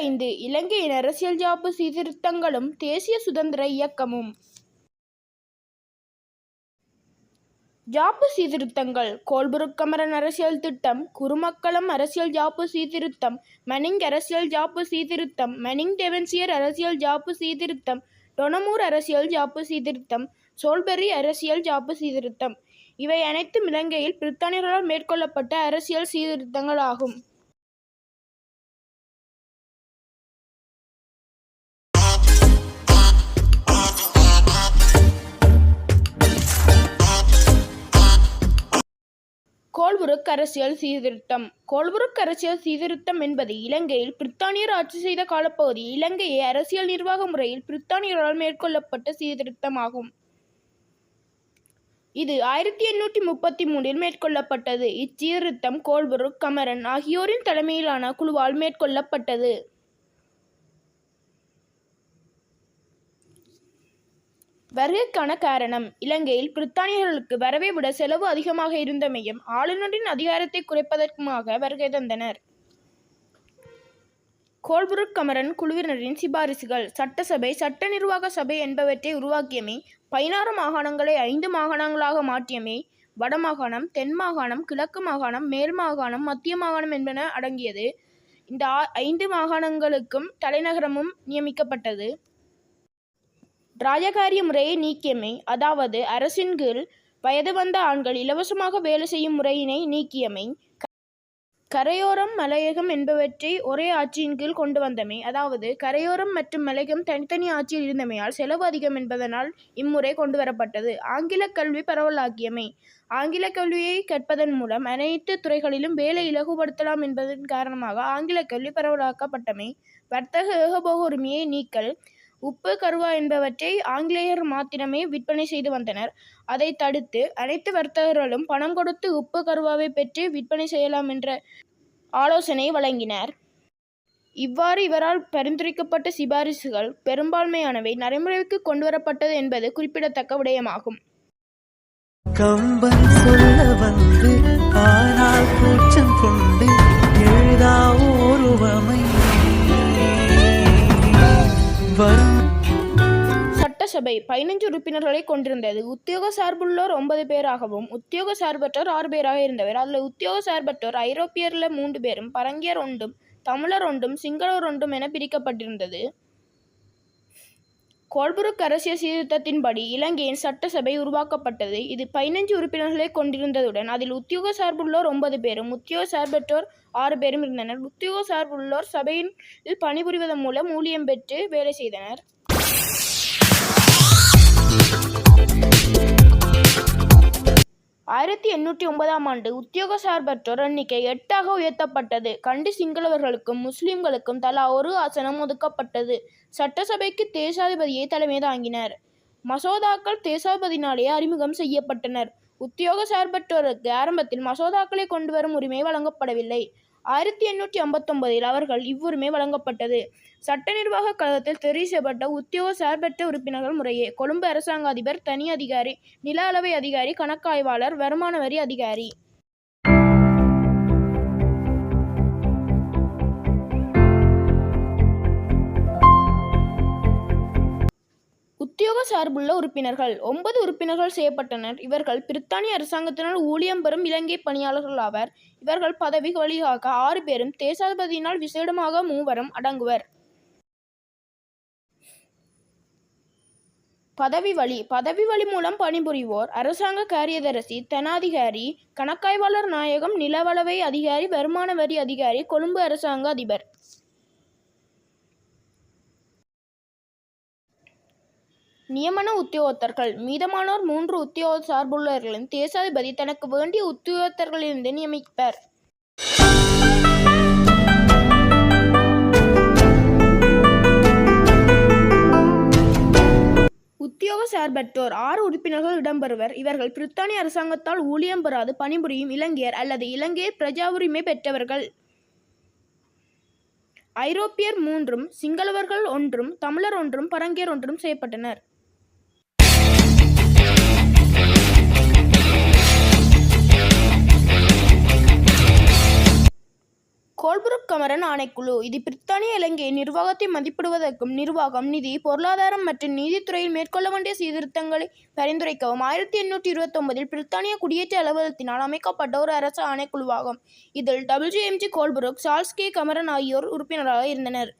ஐந்து இலங்கையின் அரசியல் ஜாப்பு சீர்திருத்தங்களும் தேசிய சுதந்திர இயக்கமும். ஜாப்பு சீர்திருத்தங்கள் கோல்புருக்கமரன் அரசியல் திட்டம் குருமக்களம் அரசியல் ஜாப்பு சீர்திருத்தம் மனிங் அரசியல் ஜாப்பு சீர்திருத்தம் மனிங் டெவன்சியர் அரசியல் ஜாப்பு சீர்திருத்தம் டொனமூர் அரசியல் ஜாப்பு சீர்திருத்தம் சோல்பெரி அரசியல் ஜாப்பு சீர்திருத்தம். இவை அனைத்தும் இலங்கையில் பிரித்தானியர்களால் மேற்கொள்ளப்பட்ட அரசியல் சீர்திருத்தங்கள் கோல்புருக் அரசியல் சீர்திருத்தம். கோல்புருக் அரசியல் சீர்திருத்தம் என்பது இலங்கையில் பிரித்தானியர் ஆட்சி செய்த காலப்பகுதியில் இலங்கையை அரசியல் நிர்வாக முறையில் பிரித்தானியரால் மேற்கொள்ளப்பட்ட சீர்திருத்தமாகும். இது ஆயிரத்தி எண்ணூற்றி முப்பத்தி மூன்றில் மேற்கொள்ளப்பட்டது. இச்சீர்திருத்தம் கோல்புருக் கமரன் ஆகியோரின் தலைமையிலான குழுவால் மேற்கொள்ளப்பட்டது. வருகைக்கான காரணம். இலங்கையில் பிரித்தானியர்களுக்கு வரவை விட செலவு அதிகமாக இருந்தமையும் ஆளுநரின் அதிகாரத்தை குறைப்பதற்குமாக வருகை தந்தனர். கோல்புருக் கமரன் குழுவினரின் சிபாரிசுகள் சட்டசபை சட்ட நிர்வாக சபை என்பவற்றை உருவாக்கியமை பதினாறு மாகாணங்களை ஐந்து மாகாணங்களாக மாற்றியமை வடமாகாணம் தென் மாகாணம் கிழக்கு மாகாணம் மேல் மாகாணம் மத்திய மாகாணம் என்பன அடங்கியது. இந்த ஆ- ஐந்து மாகாணங்களுக்கும் தலைநகரமும் நியமிக்கப்பட்டது. ராஜகாரிய முறையை நீக்கியமை அதாவது அரசின் கீழ் வயது வந்த ஆண்கள் இலவசமாக வேலை செய்யும் முறையினை நீக்கியமை கரையோரம் மலையகம் என்பவற்றை ஒரே ஆட்சியின் கீழ் கொண்டு வந்தமை அதாவது கரையோரம் மற்றும் மலையகம் தனித்தனி ஆட்சியில் இருந்தமையால் செலவு அதிகம் என்பதனால் இம்முறை கொண்டு வரப்பட்டது. ஆங்கில கல்வி பரவலாக்கியமை ஆங்கில கல்வியை கற்பதன் மூலம் அனைத்து துறைகளிலும் வேலை இலகுபடுத்தலாம் என்பதன் காரணமாக ஆங்கில கல்வி பரவலாக்கப்பட்டமை வர்த்தக ஏகபோக உரிமையை நீக்கல் உப்பு கருவா என்பவற்றை ஆங்கிலேயர் மாத்திரமே விற்பனை செய்து வந்தனர். அதை தடுத்து அனைத்து வர்த்தகர்களும் பணம் கொடுத்து உப்பு கருவாவை பெற்று விற்பனை செய்யலாம் என்ற ஆலோசனை வழங்கினர். இவ்வாறு இவரால் பரிந்துரைக்கப்பட்ட சிபாரிசுகள் பெரும்பான்மையானவை நடைமுறைக்கு கொண்டுவரப்பட்டது என்பது குறிப்பிடத்தக்க விடயமாகும். கம்பன் சொல்ல வந்து ஆனால் கூச்சம் கொண்டு பதினஞ்சு உறுப்பினர்களை கொண்டிருந்தது. உத்தியோக சார்புள்ளோர் ஒன்பது பேராகவும் உத்தியோக சார்பற்றோர் ஆறு பேராக இருந்தவர். அதில் உத்தியோக சார்பற்றோர் ஐரோப்பியரில் மூன்று பேரும் பரங்கியர் ஒன்றும் தமிழர் ஒன்றும் சிங்களர் ஒன்றும் என பிரிக்கப்பட்டிருந்தது. கோல்புருக் அரசியல் சீர்திருத்தத்தின்படி இலங்கையின் சட்டசபை உருவாக்கப்பட்டது. இது பதினஞ்சு உறுப்பினர்களை கொண்டிருந்ததுடன் அதில் உத்தியோக சார்புள்ளோர் ஒன்பது பேரும் உத்தியோக சார்பற்றோர் ஆறு பேரும் இருந்தனர். உத்தியோக சார்புள்ளோர் சபையில் பணிபுரிவதன் மூலம் ஊழியம் பெற்று வேலை செய்தனர். ஆயிரத்தி எண்ணூற்றி ஒன்பதாம் ஆண்டு உத்தியோக சார்பற்றோர் எண்ணிக்கை எட்டாக உயர்த்தப்பட்டது. கண்டி சிங்களவர்களுக்கும் முஸ்லிம்களுக்கும் தலா ஒரு ஆசனம் ஒதுக்கப்பட்டது. சட்டசபைக்கு தேசாதிபதியை தலைமை தாங்கினர். மசோதாக்கள் தேசாதிபதியினாலேயே அறிமுகம் செய்யப்பட்டனர். உத்தியோக சார்பற்றோருக்கு ஆரம்பத்தில் மசோதாக்களை கொண்டு வரும் உரிமை வழங்கப்படவில்லை. ஆயிரத்தி எண்ணூற்றி ஐம்பத்தொன்பதில் அவர்கள் இவ்வுரிமை வழங்கப்பட்டது. சட்ட நிர்வாக கழகத்தில் தெரிவு செய்யப்பட்ட உத்தியோக சார்பற்ற உறுப்பினர்கள் முறையே கொழும்பு அரசாங்க அதிபர் தனி அதிகாரி நில அளவை அதிகாரி கணக்காய்வாளர் வருமான வரி அதிகாரி. சார்புள்ள உறுப்பினர்கள். ஒன்பது உறுப்பினர்கள் செய்யப்பட்டனர். இவர்கள் பிரித்தானிய அரசாங்கத்தினால் ஊழியம் பெறும் இலங்கை பணியாளர்கள் ஆவர். இவர்கள் பதவி வழியாக ஆறு பேரும் தேசாதிபதியினால் விசேடமாக மூவரும் அடங்குவர். பதவி வழி. பதவி வழி மூலம் பணிபுரிவோர். அரசாங்க காரியதரிசி தனாதிகாரி கணக்காய்வாளர் நாயகம் நிலவளவை அதிகாரி வருமான வரி அதிகாரி கொழும்பு அரசாங்க அதிபர். நியமன உத்தியோகத்தர்கள். மீதமானோர் மூன்று உத்தியோக சார்புள்ளவர்களும் தேசாதிபதி தனக்கு வேண்டிய உத்தியோகத்தர்களிலிருந்து நியமிப்பர். உத்தியோக சார்பற்றோர். ஆறு உறுப்பினர்கள் இடம்பெறுவர். இவர்கள் பிரித்தானிய அரசாங்கத்தால் ஊழியம் பெறாது பணிபுரியும் இலங்கையர் அல்லது இலங்கையர் பிரஜா உரிமை பெற்றவர்கள். ஐரோப்பியர் மூன்றும் சிங்களவர்கள் ஒன்றும் தமிழர் ஒன்றும் பரங்கியர் ஒன்றும் செய்யப்பட்டனர். கோல்புருக் ஆணைக்குழு. இது பிரித்தானிய இலங்கையின் நிர்வாகத்தை மதிப்பிடுவதற்கும் நிர்வாகம் நிதி பொருளாதாரம் மற்றும் நீதித்துறையில் மேற்கொள்ள வேண்டிய சீர்திருத்தங்களை பரிந்துரைக்கவும். ஆயிரத்தி எண்ணூற்றி இருபத்தொன்பதில் பிரித்தானிய குடியேற்ற அலுவலகத்தினால் அமைக்கப்பட்ட ஒரு அரசு ஆணைக்குழுவாகும். இதில் டபிள்யூஎம்ஜி கோல்புருக் சார்ஸ் கே கமரன் ஆகியோர் உறுப்பினராக இருந்தனர்.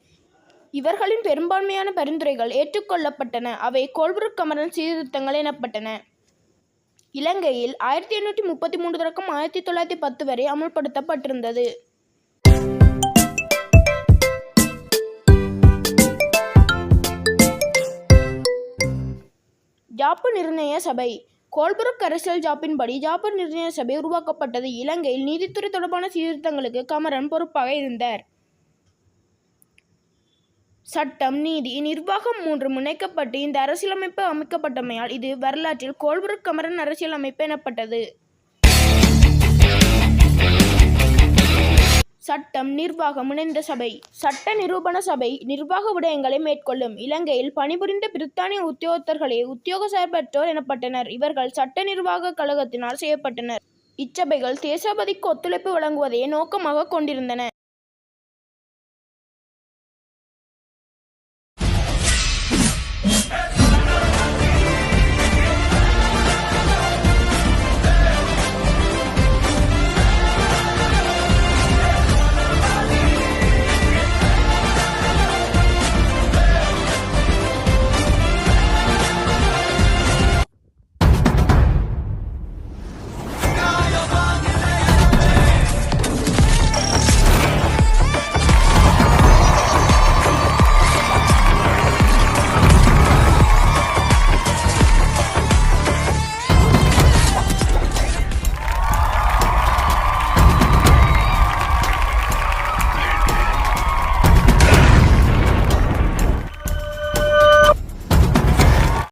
இவர்களின் பெரும்பான்மையான பரிந்துரைகள் ஏற்றுக்கொள்ளப்பட்டன. அவை கோல்புருக் கமரன் சீர்திருத்தங்கள் எனப்பட்டன. இலங்கையில் ஆயிரத்தி எண்ணூற்றி முப்பத்தி மூன்று தொடக்கம் ஆயிரத்தி தொள்ளாயிரத்தி பத்து வரை அமுல்படுத்தப்பட்டிருந்தது. ஜாப்பு நிர்ணய சபை. கோல்புரக் அரசியல் ஜாப்பின்படி ஜாப்பு நிர்ணய சபை உருவாக்கப்பட்டது இலங்கையில் நீதித்துறை தொடர்பான சீர்திருத்தங்களுக்கு கமரன் பொறுப்பாக இருந்தார். சட்டம் நீதி நிர்வாகம் மூன்று முனைக்கப்பட்டு இந்த அரசியலமைப்பு அமைக்கப்பட்டமையால் இது வரலாற்றில் கோல்புரக் கமரன் அரசியலமைப்பு எனப்பட்டது. சட்டம் நிர்வாகம் இணைந்த சபை. சட்ட நிரூபண சபை நிர்வாக விடயங்களை மேற்கொள்ளும். இலங்கையில் பணிபுரிந்த பிரித்தானிய உத்தியோகத்தர்களே உத்தியோக சார்பற்றோர் எனப்பட்டனர். இவர்கள் சட்ட நிர்வாக கழகத்தினால் செய்யப்பட்டனர். இச்சபைகள் தேசாபதிக்கு ஒத்துழைப்பு வழங்குவதையே நோக்கமாக கொண்டிருந்தன.